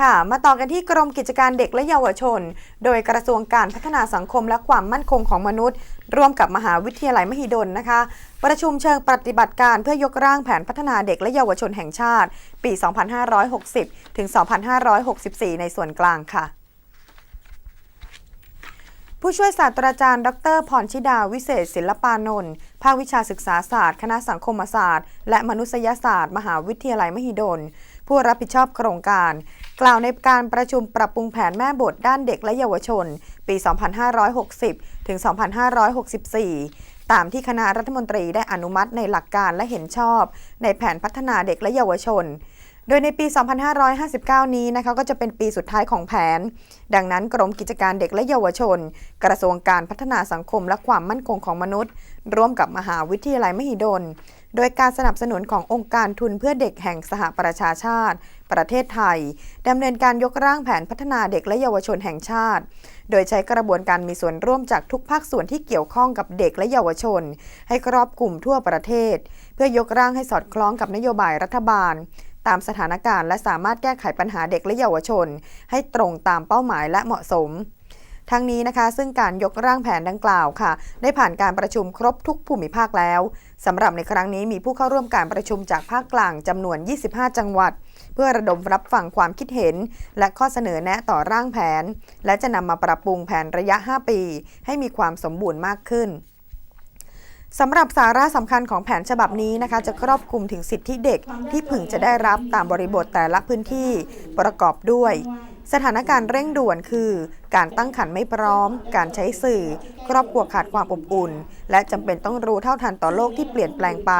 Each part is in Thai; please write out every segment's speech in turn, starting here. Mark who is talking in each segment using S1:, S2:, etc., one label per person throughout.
S1: ค่ะ มาต่อกันที่กรมกิจการเด็กและเยาวชน โดยกระทรวงการพัฒนาสังคมและความมั่นคงของมนุษย์ ร่วมกับมหาวิทยาลัยมหิดลนะคะ ประชุมเชิงปฏิบัติการเพื่อยกร่างแผนพัฒนาเด็กและเยาวชนแห่งชาติ ปี 2560 ถึง 2564 ในส่วนกลางค่ะผู้ช่วยศาสตราจารย์ ดรพรชิดา วิเศษศิลปานนท์ ภาควิชาศึกษาศาสตร์ คณะสังคมศาสตร์ และมนุษยศาสตร์ มหาวิทยาลัยมหิดล ผู้รับผิดชอบโครงการ กล่าวในการประชุมปรับปรุงแผนแม่บทด้านเด็กและเยาวชน ปี 2560 ถึง 2564 ตามที่คณะรัฐมนตรีได้อนุมัติในหลักการและเห็นชอบ ในแผนพัฒนาเด็กและเยาวชน โดยในปี 2559 นี้นะคะก็จะเป็นปีสุดท้ายของแผน ดังนั้นกรมกิจการเด็กและเยาวชน กระทรวงการพัฒนาสังคมและความมั่นคงของมนุษย์ ร่วมกับมหาวิทยาลัยมหิดล โดยการสนับสนุนขององค์การทุนเพื่อเด็กแห่งสหประชาชาติ ประเทศไทยดำเนินการยกร่างแผนพัฒนาเด็กและเยาวชนแห่งชาติ โดยใช้กระบวนการมีส่วนร่วมจากทุกภาคส่วนที่เกี่ยวข้องกับเด็กและเยาวชน ให้ครอบคลุมทั่วประเทศ เพื่อยกร่างให้สอดคล้องกับนโยบายรัฐบาล ตามสถานการณ์ และสามารถแก้ไขปัญหาเด็กและเยาวชน ให้ตรงตามเป้าหมายและเหมาะสมทั้งนี้นะคะซึ่งการยกร่างแผนดังกล่าวค่ะ ได้ผ่านการประชุมครบทุกภูมิภาคแล้วสำหรับในครั้งนี้มีผู้เข้าร่วมการประชุมจากภาคกลางจำนวน 25 จังหวัด เพื่อระดมรับฟังความคิดเห็น และข้อเสนอแนะต่อร่างแผน และจะนำมาปรับปรุงแผนระยะ 5 ปี ให้มีความสมบูรณ์มากขึ้น สำหรับสาระสำคัญของแผนฉบับนี้นะคะ จะครอบคลุมถึงสิทธิเด็กที่พึงจะได้รับตามบริบทแต่ละพื้นที่ประกอบด้วย สถานการณ์เร่งด่วนคือ การตั้งครรภ์ไม่พร้อม การใช้สื่อ ครอบครัวขาดความอบอุ่น และจำเป็นต้องรู้เท่าทันต่อโลกที่เปลี่ยนแปลงไป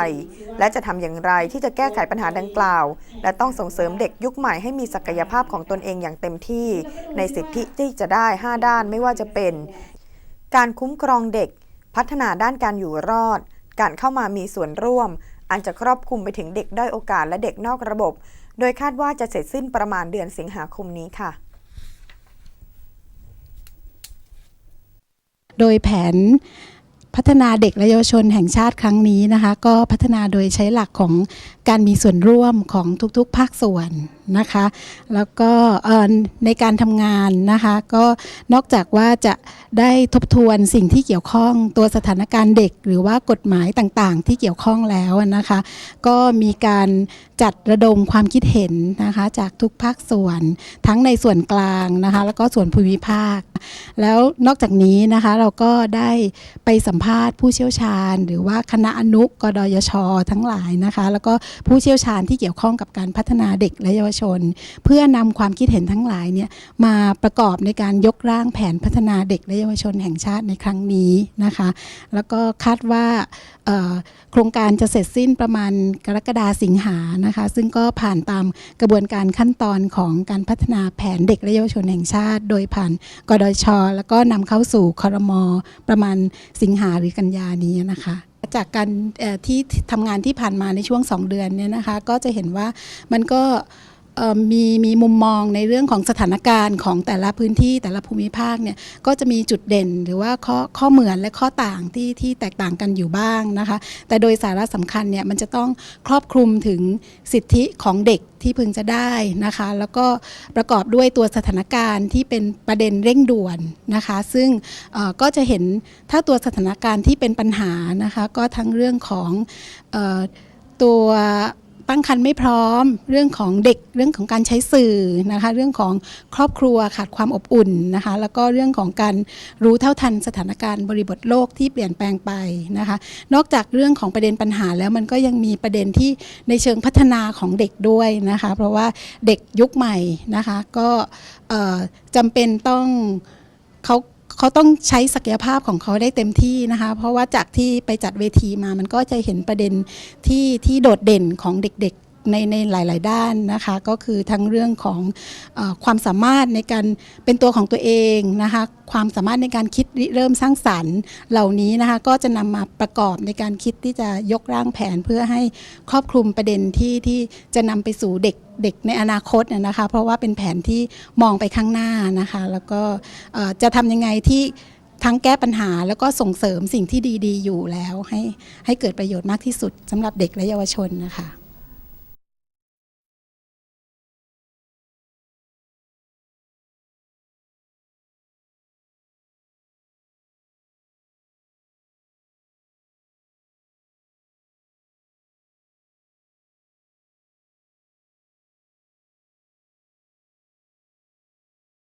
S1: และจะทำอย่างไรที่จะแก้ไขปัญหาดังกล่าว และต้องส่งเสริมเด็กยุคใหม่ให้มีศักยภาพของตนเองอย่างเต็มที่ ในสิทธิที่จะได้ 5 ด้านไม่ว่าจะเป็น การคุ้มครองเด็ก พัฒนาด้านการอยู่รอด การเข้ามามีส่วนร่วม อันจะครอบคลุมไปถึงเด็กด้อยโอกาสและเด็กนอกระบบ โดยคาดว่าจะเสร็จสิ้นประมาณเดือนสิงหาคมนี้ค่ะ
S2: โดยแผน พัฒนาเด็กและเยาวชนแห่งชาติครั้งนี้นะคะ ก็พัฒนาโดยใช้หลักของการมีส่วนร่วมของทุกๆ ภาคส่วนนะคะ แล้วก็เอ่อในการทำงานนะคะ ก็นอกจากว่าจะได้ทบทวนสิ่งที่เกี่ยวข้องตัวสถานการณ์เด็ก หรือว่ากฎหมายต่างๆ ที่เกี่ยวข้องแล้วนะคะ ก็มีการจัดระดมความคิดเห็นนะคะ จากทุกภาคส่วน ทั้งในส่วนกลางนะคะ แล้วก็ส่วนภูมิภาค แล้วนอกจากนี้นะคะเราก็ได้ไปสัมภาษณ์ผู้เชี่ยวชาญ หรือว่าคณะอนุกดยช ทั้งหลายนะคะ แล้วก็ผู้เชี่ยวชาญที่เกี่ยวข้องกับการพัฒนาเด็กและเยาวชน เพื่อนำความคิดเห็นทั้งหลายเนี่ยมาประกอบในการยกร่างแผนพัฒนาเด็กและเยาวชนแห่งชาติในครั้งนี้นะคะ แล้วก็คาดว่าโครงการจะเสร็จสิ้นประมาณกรกฎาสิงหานะคะ ซึ่งก็ผ่านตามกระบวนการขั้นตอนของการพัฒนาแผนเด็กและเยาวชนแห่งชาติ โดยผ่านกดช แล้วก็นำเข้าสู่คอรมอประมาณสิงหาหรือกันยานี้นะคะ จากการที่ทำงานที่ผ่านมาในช่วง 2 เดือนเนี่ยนะคะ ก็จะเห็นว่ามันก็ มีมีมุมมองในเรื่องของสถานการณ์ของแต่ละพื้นที่แต่ละภูมิภาคเนี่ยก็จะมีจุดเด่นหรือว่าข้อข้อเหมือนและข้อต่างที่ที่แตกต่างกันอยู่บ้างนะคะ แต่โดยสาระสำคัญเนี่ยมันจะต้องครอบคลุมถึงสิทธิของเด็กที่พึงจะได้นะคะ แล้วก็ประกอบด้วยตัวสถานการณ์ที่เป็นประเด็นเร่งด่วนนะคะ ซึ่งก็จะเห็นถ้าตัวสถานการณ์ที่เป็นปัญหานะคะ ก็ทั้งเรื่องของออตัว ตั้งครรภ์ไม่พร้อม เรื่องของเด็กเรื่องของการใช้สื่อนะคะ เรื่องของครอบครัวขาดความอบอุ่นนะคะ แล้วก็เรื่องของการรู้เท่าทันสถานการณ์บริบทโลกที่เปลี่ยนแปลงไปนะคะ นอกจากเรื่องของประเด็นปัญหาแล้วมันก็ยังมีประเด็นที่ในเชิงพัฒนาของเด็กด้วยนะคะ เพราะว่าเด็กยุคใหม่นะคะก็จำเป็นต้องเขา เขาต้องใช้ศักยภาพของเขาได้เต็มที่นะคะ เพราะว่าจากที่ไปจัดเวทีมามันก็จะเห็นประเด็นที่ที่โดดเด่นของเด็ก ในในหลาย ๆ ด้านนะคะ ก็คือทั้งเรื่องของอความสามารถในการเป็นตัวของตัวเองนะคะ ความสามารถในการคิดเริ่มสร้างสรรค์เหล่านี้นะคะ ก็จะนำมาประกอบในการคิดที่จะยกร่างแผนเพื่อให้ครอบคลุมประเด็นที่ที่จะนำไปสู่เด็กเด็กในอนาคตนะคะ เพราะว่าเป็นแผนที่มองไปข้างหน้านะคะ แล้วก็จะทำยังไงที่ทั้งแก้ปัญหาแล้วก็ส่งเสริมสิ่งที่ดี ๆ อยู่แล้ว ให้ให้เกิดประโยชน์มากที่สุดสำหรับเด็กและเยาวชนนะคะ